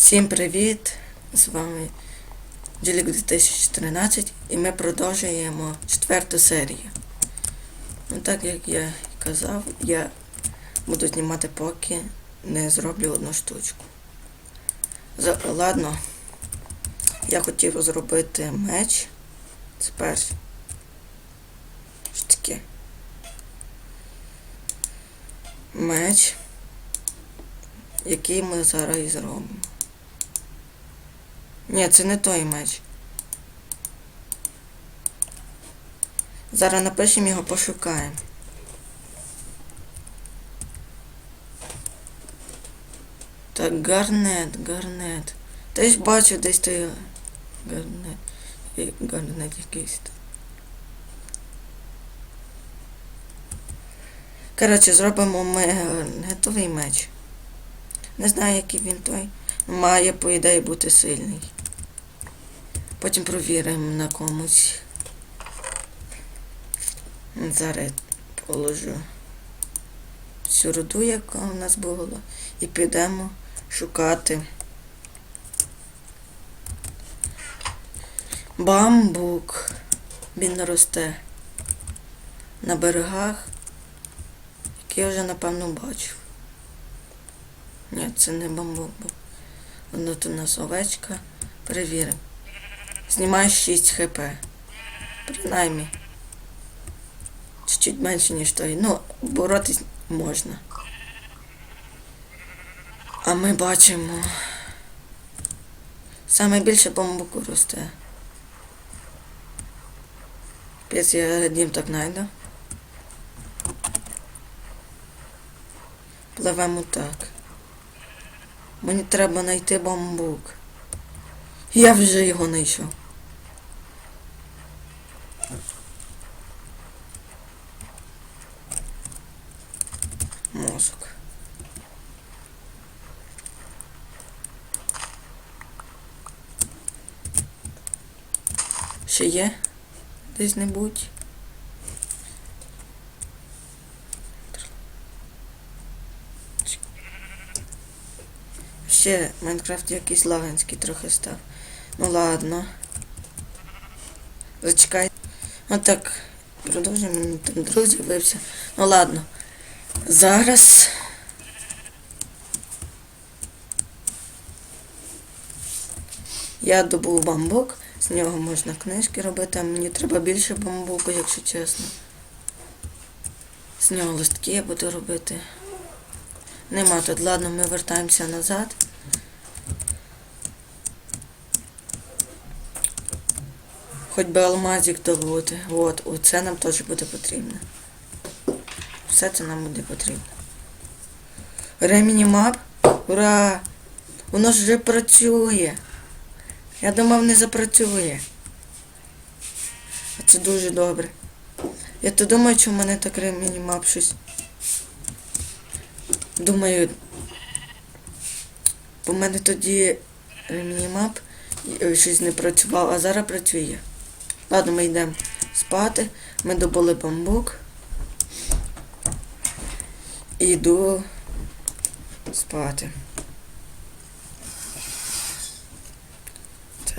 Всім привіт! З вами Ділік 2013 і ми продовжуємо четверту серію. Ну так як я казав, я буду знімати поки не зроблю одну штучку. За, ладно, я хотів зробити меч. Що таке? Меч, який ми зараз і зробимо. Ні, це не той меч. Зараз напишемо його, пошукаємо. Так, гарнет, гарнет. Та ж бачу десь той гарнет. І Гарнет якийсь. Коротше, зробимо ми гарнетовий меч. Не знаю, який він той. Має, по ідеї, бути сильний. Потім провіримо на комусь. Зараз положу всю руду, яка у нас була, і підемо шукати бамбук. Він росте на берегах, який я вже напевно бачив. Ні, це не бамбук. Воно тут у нас овечка. Перевіримо. Знімаю 6 хп. Принаймні. Чуть-чуть менше, ніж той. Ну, боротись можна. А ми бачимо. Саме більше бамбуку росте. Пець я дім так найду. Пливемо так. Мені треба знайти бамбук. Я вже його знайшов. Ще є? Десь небудь. Ще Майнкрафт якийсь лаганський трохи став. Ну ладно. Зачекай. Отак. Продовжуємо. Там друг з'явився. Ну ладно. Зараз. Я добув бамбук, з нього можна книжки робити, а мені треба більше бамбуку, якщо чесно. З нього листки я буду робити. Нема тут. Ладно, ми вертаємося назад. Хоч би алмазик добути. От, оце нам теж буде потрібно. Все це нам буде потрібно. Реміні мап. Ура! Воно ж вже працює. Я думав, не запрацює. А це дуже добре. Я то думаю, що в мене так реміні мап щось. Думаю, у мене тоді мінімап щось не працював, а зараз працює. Ладно, ми йдемо спати. Ми добули бамбук. І йду спати.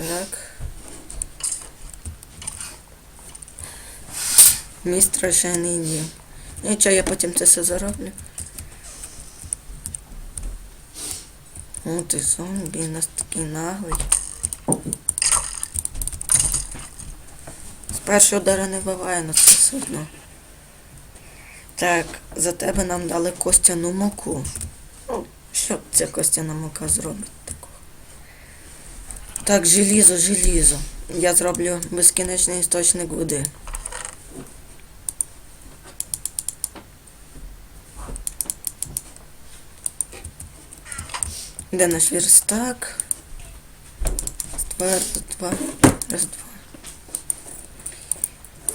Так. Мій страшенний дім. Нічого, я потім це все зароблю. О, ти зомбі, у нас такий наглий. З першого удара не буває, але це все одно. Так, за тебе нам дали костяну муку. Що ця костяна мука зробить? Так, желізо, желізо. Я зроблю безкінечний істочник води. Де наш верстак? Два, раз, два, раз, два.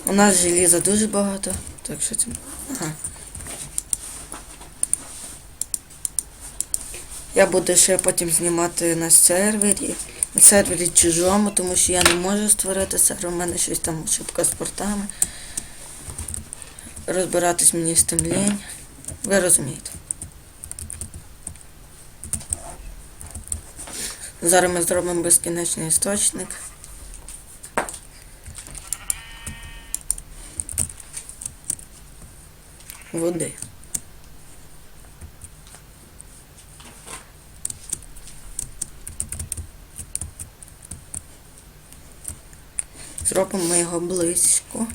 У нас желіза дуже багато, так що це. Ага. Я буду ще потім знімати на сервері. Сервері чужому, тому що я не можу створити сервер, у мене щось там ошибка з портами. Розбиратись мені з тим лінь. Ви розумієте. Зараз ми зробимо безкінечний істочник. Води. Зробимо його близько.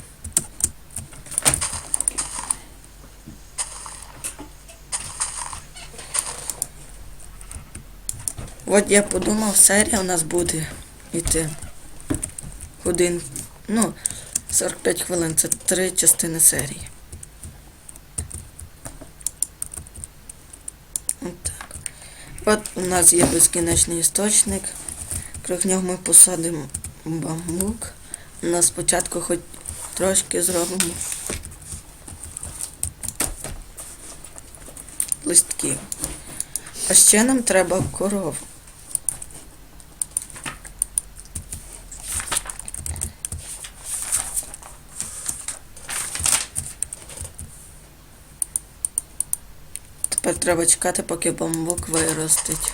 От я подумав, серія у нас буде йти годин, ну, 45 хвилин, це три частини серії. От. От у нас є безкінечний істочник. Крок нього ми посадимо бамбук. Нас спочатку хоч трошки зробимо листків. А ще нам треба корову. Тепер треба чекати, поки бамбук виростить.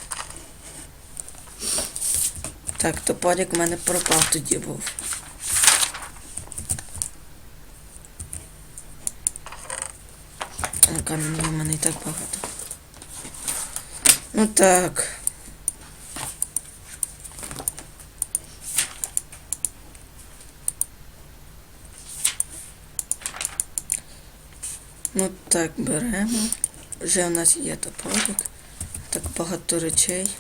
Так, топорик в мене пропав тоді був. А Камінь в мене і так багато. Ну так. Ну так, беремо. Вже у нас є топорик. Так багато речей.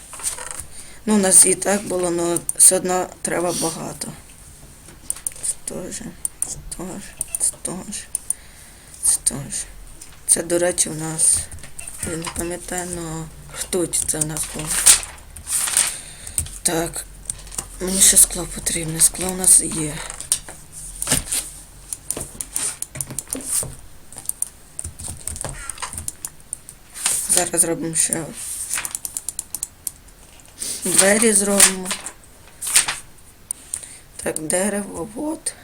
Ну, у нас і так було, але все одно треба багато. Це теж, це теж, це теж, це теж. Це, до речі, у нас, я не пам'ятаю, але ртуть це у нас було. Так, мені ще скло потрібне. Скло у нас є. Зараз зробимо ще двері зробимо. Так, дерево, от.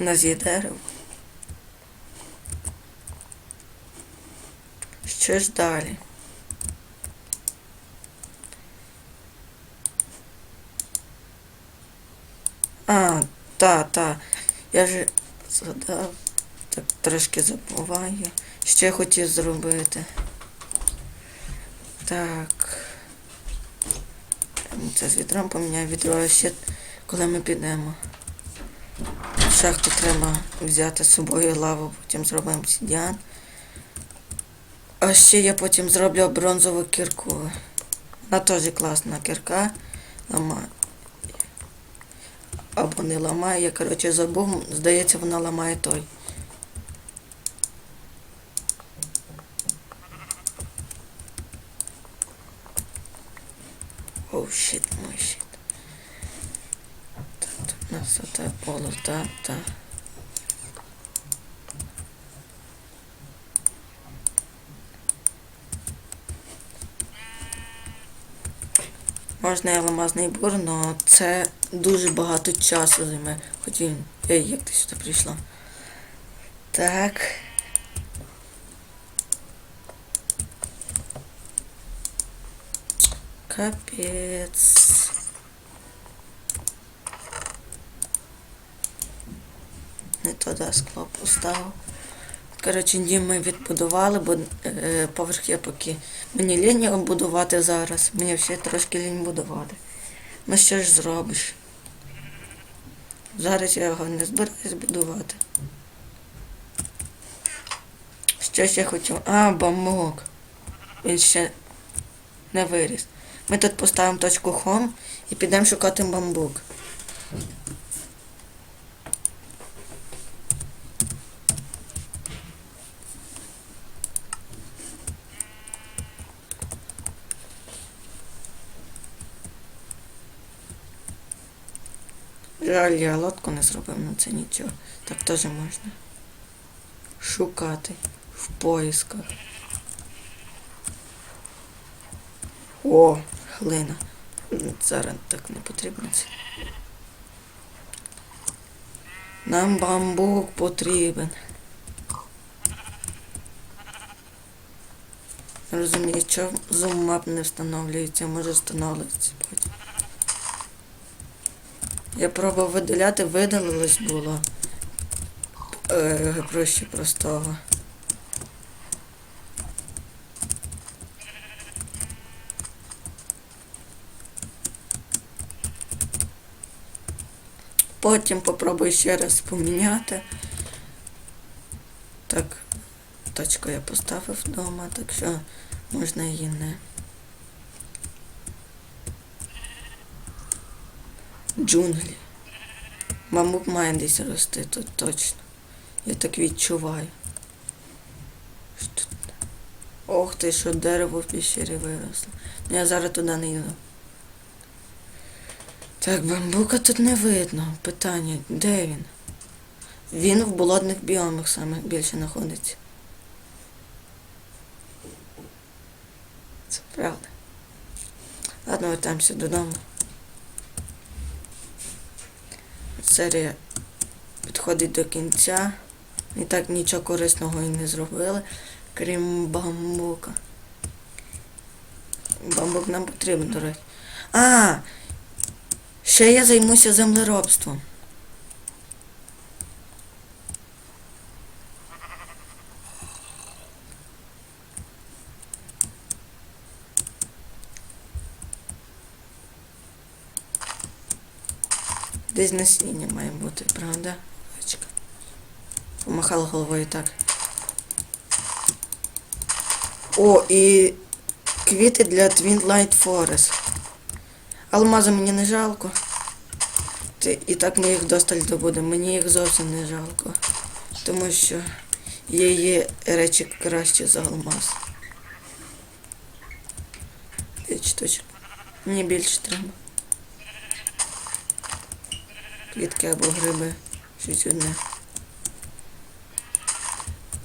У нас є дерево. Що ж далі? А, та, та. Я же згадав. Так трошки забуваю. Ще хотів зробити. Так. Це з вітром поміняю відро, ще коли ми підемо. Шахту треба взяти з собою лаву, потім зробимо обсидіан. А ще я потім зроблю бронзову кірку. Вона теж класна кірка. Ламає. Або не ламає, я коротше забув, здається, вона ламає той. Оу, щит, мой щит. Так, тут у нас ота полота, та. Можна і алмазний бур, але це дуже багато часу займе. Хоч він. Ей, як ти сюди прийшла? Так. Капець. Не туди скло поставив. Коротше, дім ми відбудували, бо е, поверх я поки мені лінь його будувати зараз. Мені ще трошки лінь будувати. Ну що ж зробиш? Зараз я його не збираюсь будувати. Що ще хочу? А, бамок. Він ще не виріс. Ми тут поставимо точку home і підемо шукати бамбук. Жаль, я лодку не зробив, ну це нічого. Так теж можна. Шукати в поисках. О, глина. Зараз так не потрібно це. Нам бамбук потрібен. Розумію, що зум мап не встановлюється, може встановлюється потім. Я пробував видаляти, видалилось було. Е, проще простого. Потім попробую ще раз поміняти. Так, точку я поставив вдома, так що можна її не. Джунглі. Бамбук має десь рости тут точно. Я так відчуваю. Що тут? Ох ти, що дерево в піщері виросло. Ну, Я зараз туди не йду. Так, бамбука тут не видно. Питання, де він? Він в болотних біомах саме більше знаходиться. Це правда. Ладно, вертаємося додому. Серія підходить до кінця. І так нічого корисного і не зробили, крім бамбука. Бамбук нам потрібен, до речі. А! Ще я займуся землеробством. Десь має бути, правда? Овечка. Помахала головою так. О, і квіти для Twin Light Forest. Алмази мені не жалко. І так ми їх досталь добудемо. Мені їх зовсім не жалко. Тому що є, є речі краще за алмаз. Штучок. Мені більше треба. Квітки або гриби. Щось одне.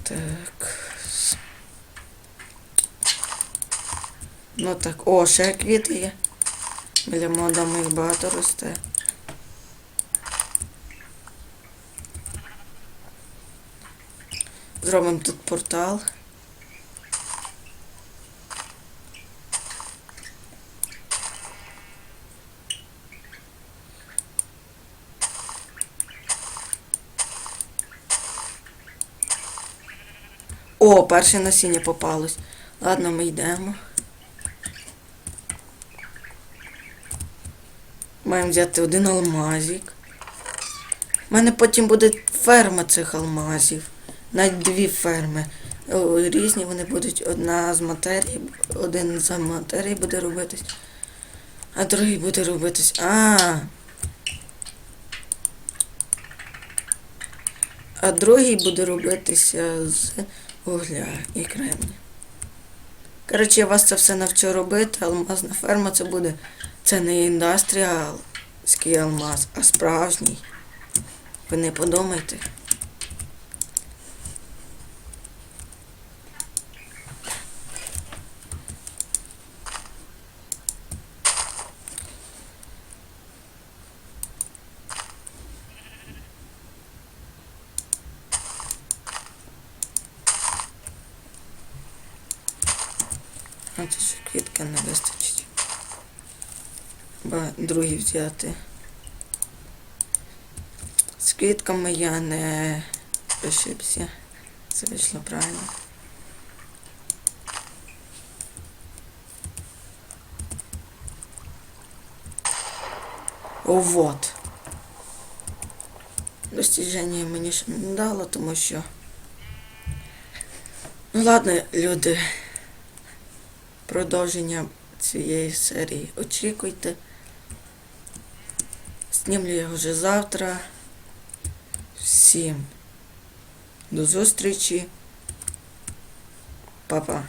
Так. Ну так, о, ще квіти є. Біля мода їх багато росте. Зробимо тут портал. О, перше насіння попалось. Ладно, ми йдемо. Маємо взяти один алмазик. У мене потім буде ферма цих алмазів. Навіть дві ферми. Різні вони будуть. Одна з матерії, один з матерії буде робитись, а другий буде робитись. А. А другий буде робитися з вугля і кремня. Коротше, я вас це все навчу робити. Алмазна ферма це буде. Це не індастріалський алмаз, а справжній. Ви не подумайте. Це ще квітка не вистачить. Ба другий взяти. З квітками я не ошибся. Це вийшло правильно. О, вот. Достіження мені ще не дало, тому що. Ну ладно, люди. Продовження цієї серії очікуйте. Знімлю я вже завтра. Всім до зустрічі. Па-па.